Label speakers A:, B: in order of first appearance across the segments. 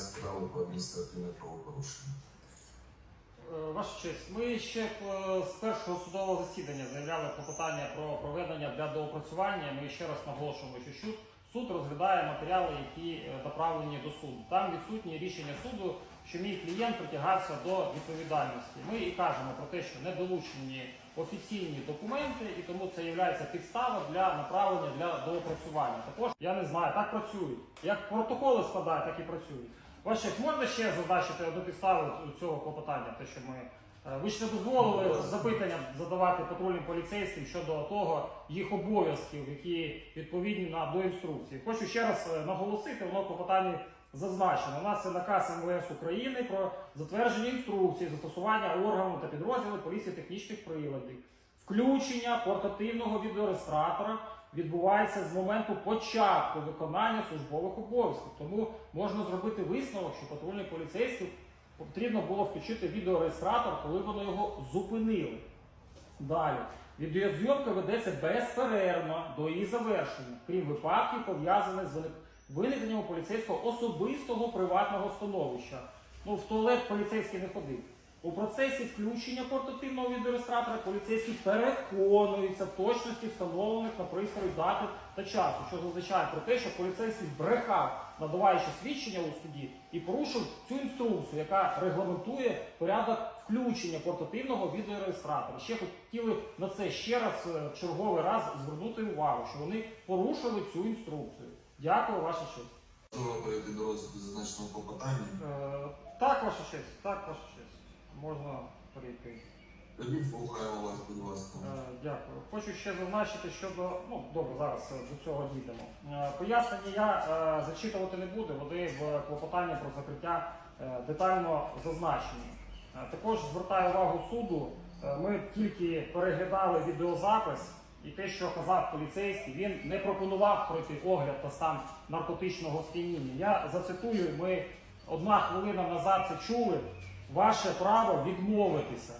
A: справи про адміністративне правопорушення.
B: Ваша честь, ми ще з першого судового засідання заявляли клопотання про проведення для доопрацювання. Ми ще раз наголошуємо, що суд, суд розглядає матеріали, які е, направлені до суду. Там відсутні рішення суду, що мій клієнт притягався до відповідальності. Ми і кажемо про те, що не долучені офіційні документи, і тому це є підстава для направлення для доопрацювання. Також я не знаю, так працюють. Як протоколи складають, так і працюють. Ваша можна ще зазначити одну підставу цього клопотання? Те, що ми е, ви ж не дозволили запитання задавати патрульним поліцейським щодо того їх обов'язків, які відповідні на до інструкції. Хочу ще раз е, наголосити, воно в клопотанні зазначено. У нас це наказ МВС України про затвердження інструкції застосування органів та підрозділів поліції технічних приладів. Включення портативного відеореєстратора відбувається з моменту початку виконання службових обов'язків. Тому можна зробити висновок, що патрульний поліцейський потрібно було включити відеореєстратор, коли вони його зупинили. Далі. Відеозйомка ведеться безперервно до її завершення, крім випадків, пов'язаних з виник- виникненням у поліцейського особистого приватного становища. Ну, в туалет поліцейський не ходив. У процесі включення портативного відеореєстратора поліцейський переконується в точності встановлених на пристрої дати та часу, що зазначає про те, що поліцейський брехав, надаваючи свідчення у суді, і порушив цю інструкцію, яка регламентує порядок включення портативного відеореєстратора. Ще хотіли на це ще раз е, черговий раз звернути увагу, що вони порушили цю інструкцію. Дякую, ваша честь.
A: Можливо, перейти до розгляду зазначеного клопотання.
B: Е, так, ваша честь, так, ваша честь. Можна перейти.
A: Тоді слухаємо вас, будь ласка.
B: Е, Дякую. Хочу ще зазначити щодо. Ну добре, зараз е, до цього дійдемо. Е, Пояснення я е, зачитувати не буду. Вони в клопотанні про закриття е, детально зазначені. Е, Також звертаю увагу суду. е, Ми тільки переглядали відеозапис, і те, що казав поліцейський, він не пропонував пройти огляд та стан наркотичного сп'яніння. Я зацитую, ми одна хвилина назад це чули. Ваше право відмовитися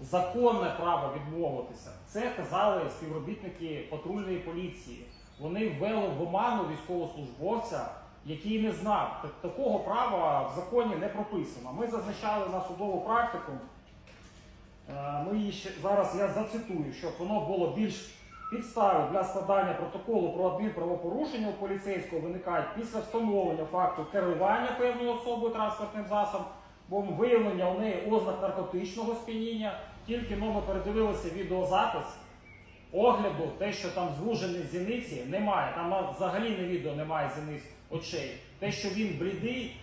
B: законне право відмовитися. Це казали співробітники патрульної поліції. Вони ввели в оману військовослужбовця, який не знав. Такого права в законі не прописано. Ми зазначали на судову практику. Е, Ми її ще зараз я зацитую, щоб воно було більш підстави для складання протоколу про адмінправопорушення у поліцейського виникають після встановлення факту керування певною особою транспортним засобом, бо виявлення у неї ознак наркотичного сп'яніння. Тільки ми передивилися відеозапис. Огляду, те, що там звужені зіниці, немає. Там взагалі на відео немає зіниць очей. Те, що він блідий,